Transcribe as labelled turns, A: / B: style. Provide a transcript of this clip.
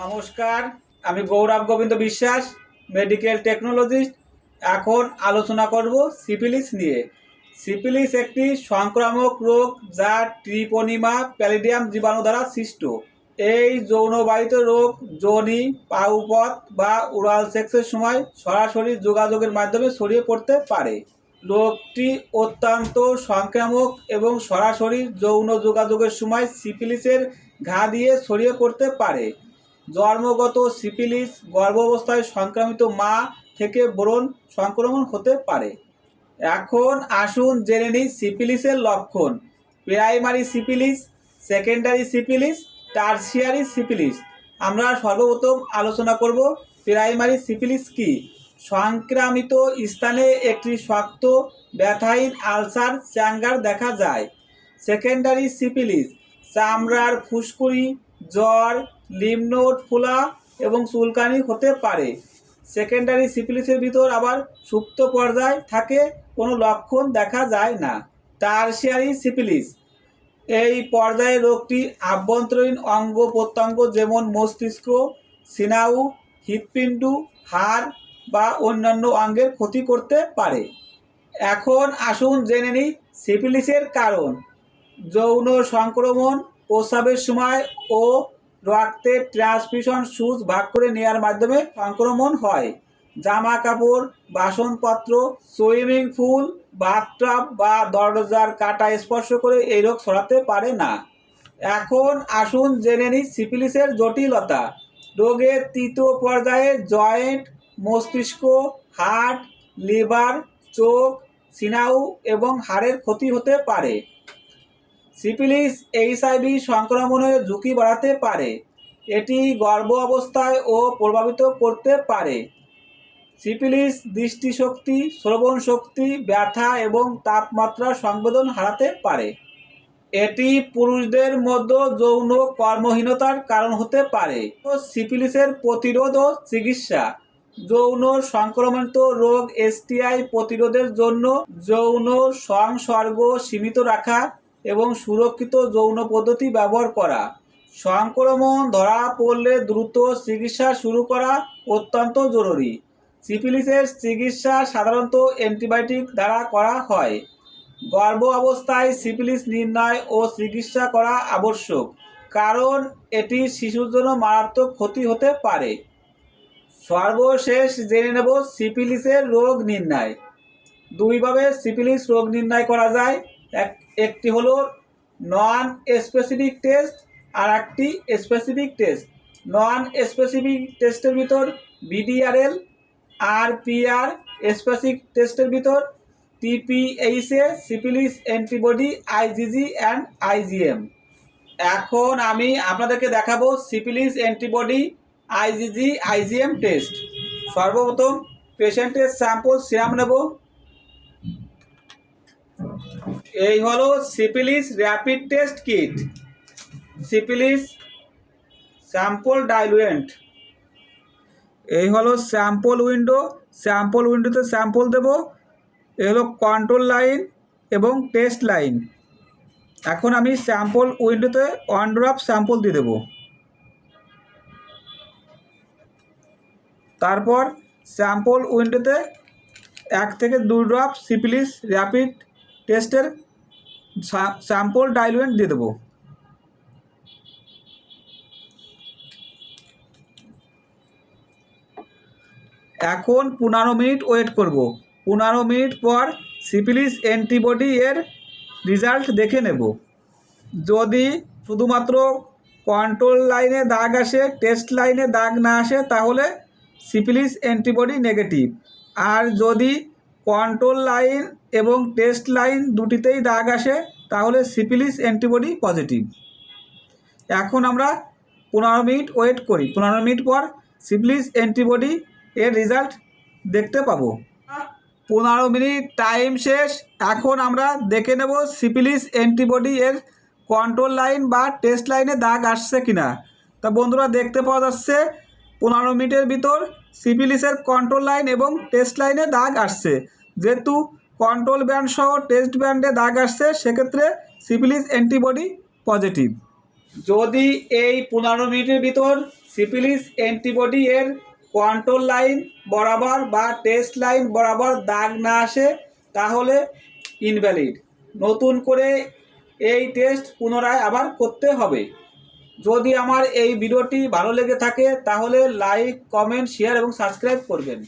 A: নমস্কার, আমি গৌরব গোবিন্দ বিশ্বাস মেডিকেল টেকনোলজিস্ট এখন আলোচনা করব সিপিলিস নিয়ে। সিপিলিস একটি সংক্রামক রোগ যা ট্রিপোনিমা প্যালিডিয়াম জীবাণু দ্বারা সৃষ্ট। এই যৌনবাহিত রোগ যোনি, পাউপথ বা উড়াল সেক্সের সময় সরাসরি যোগাযোগের মাধ্যমে ছড়িয়ে পড়তে পারে। রোগটি অত্যন্ত সংক্রামক এবং সরাসরি যৌন যোগাযোগের সময় সিপিলিসের ঘা দিয়ে ছড়িয়ে পড়তে পারে। জন্মগত সিপিলিস গর্ভাবস্থায় সংক্রামিত মা থেকে ব্রণ সংক্রমণ হতে পারে। এখন আসুন জেনে নিই সিপিলিসের লক্ষণ। Primary syphilis secondary syphilis tertiary syphilis আমরা সর্বপ্রথম আলোচনা করব প্রাইমারি সিপিলিস কি। সংক্রামিত স্থানে একটি শক্ত ব্যথাহীন আলসার চ্যাঙ্গার দেখা যায়। সেকেন্ডারি সিপিলিস চামড়ার ফুসকুড়ি, জ্বর লিমনোট, ফোলা এবং চুলকানি হতে পারে। সেকেন্ডারি সিপিলিসের ভিতর আবার সুপ্ত পর্যায় থাকে, কোনো লক্ষণ দেখা যায় না। টার্সিয়ারি সিপিলিস এই পর্যায়ে রোগটি আভ্যন্তরীণ অঙ্গ প্রত্যঙ্গ যেমন মস্তিষ্ক, সিনাউ, হৃৎপিণ্ডু, হাড় বা অন্যান্য অঙ্গের ক্ষতি করতে পারে। এখন আসুন জেনে নিই সিপিলিসের কারণ। যৌন সংক্রমণ প্রস্রাবের সময় ও রক্তের ট্রান্সমিশন সুচ ভাগ করে নেওয়ার মাধ্যমে সংক্রমণ হয়। জামা কাপড়, বাসনপত্র সুইমিং পুল বাথটাব বা দরজার কাটা স্পর্শ করে এই রোগ ছড়াতে পারে না। এখন আসুন জেনে নিই সিপিলিসের জটিলতা। রোগের তৃতীয় পর্যায়ে জয়েন্ট মস্তিষ্ক হার্ট লিভার চোখ, সিনাউ এবং হাড়ের ক্ষতি হতে পারে। সিপিলিস এইচআইভি সংক্রমণের ঝুঁকি বাড়াতে পারে। এটি গর্ভ অবস্থায় ও প্রভাবিত করতে পারে। সিপিলিস দৃষ্টিশক্তি, শ্রবণ শক্তি, ব্যথা এবং তাপমাত্রা সংবেদন হারাতে পারে। এটি পুরুষদের মধ্যে যৌন কর্মহীনতার কারণ হতে পারে। সিপিলিসের প্রতিরোধ ও চিকিৎসা। যৌন সংক্রমিত রোগ এসটিআই প্রতিরোধের জন্য যৌন সংসর্গ সীমিত রাখা এবং সুরক্ষিত যৌন পদ্ধতি ব্যবহার করা। সংক্রমণ ধরা পড়লে দ্রুত চিকিৎসা শুরু করা অত্যন্ত জরুরি। সিপিলিসের চিকিৎসা সাধারণত অ্যান্টিবায়োটিক দ্বারা করা হয়। গর্ভ অবস্থায় সিপিলিস নির্ণয় ও চিকিৎসা করা আবশ্যক, কারণ এটি শিশুর জন্য মারাত্মক ক্ষতি হতে পারে। সর্বশেষ জেনে নেব সিপিলিসের রোগ নির্ণয়। দুইভাবে সিপিলিস রোগ নির্ণয় করা যায়। এক, একটি হলো নন স্পেসিফিক টেস্ট আর একটি স্পেসিফিক টেস্ট নন স্পেসিফিক টেস্টের ভিতর বিডিআরএল আর পিআর স্পেসিফিক টেস্টের ভিতর TPHA syphilis antibody IgG and IgM এখন আমি আপনাদেরকে দেখাবো syphilis antibody IgG IgM test সর্বপ্রথম পেশেন্টের স্যাম্পল সিরাম নেব। এই হলো syphilis rapid test kit. Syphilis sample diluent. এই হলো স্যাম্পল উইন্ডো। স্যাম্পল উইন্ডোতে স্যাম্পল দেব। এই হলো কন্ট্রোল লাইন এবং টেস্ট লাইন। এখন আমি স্যাম্পল উইন্ডোতে ওয়ান ড্রপ স্যাম্পল দিয়ে দেবো। তারপর স্যাম্পল উইন্ডোতে এক থেকে দু ড্রপ সিপিলিস র্যাপিড টেস্টের স্যাম্পল ডাইলুয়েন্ট দিয়ে দেবো। এখন পনেরো মিনিট ওয়েট করব। পনেরো মিনিট পর সিপিলিস অ্যান্টিবডি এর রেজাল্ট দেখে নেব। যদি শুধুমাত্র কন্ট্রোল লাইনে দাগ আসে, টেস্ট লাইনে দাগ না আসে, তাহলে সিপিলিস অ্যান্টিবডি নেগেটিভ। আর যদি কন্ট্রোল লাইন এবং টেস্ট লাইন দুটিতেই দাগ আসে, তাহলে সিপিলিস অ্যান্টিবডি পজিটিভ এখন আমরা পনেরো মিনিট ওয়েট করি। পনেরো মিনিট পর সিপিলিস অ্যান্টিবডি এর রেজাল্ট দেখতে পাবো। পনেরো মিনিট টাইম শেষ, এখন আমরা দেখে নেব সিপিলিস অ্যান্টিবডি এর কন্ট্রোল লাইন বা টেস্ট লাইনে দাগ আসছে কিনা। তা বন্ধুরা দেখতে পাওয়া যাচ্ছে, পনেরো মিনিটের ভিতর সিপিলিসের কন্ট্রোল লাইন এবং টেস্ট লাইনে দাগ আসছে। যেহেতু কন্ট্রোল ব্যান্ড সহ টেস্ট ব্যান্ডে দাগ আসছে, সেক্ষেত্রে সিপিলিস অ্যান্টিবডি পজিটিভ যদি এই পনেরো মিনিটের ভিতর সিপিলিস অ্যান্টিবডি এর কন্ট্রোল লাইন বরাবর বা টেস্ট লাইন বরাবর দাগ না আসে, তাহলে ইনভ্যালিড নতুন করে এই টেস্ট পুনরায় আবার করতে হবে। যদি আমার এই ভিডিওটি ভালো লেগে থাকে, তাহলে লাইক কমেন্ট শেয়ার এবং সাবস্ক্রাইব করবেন।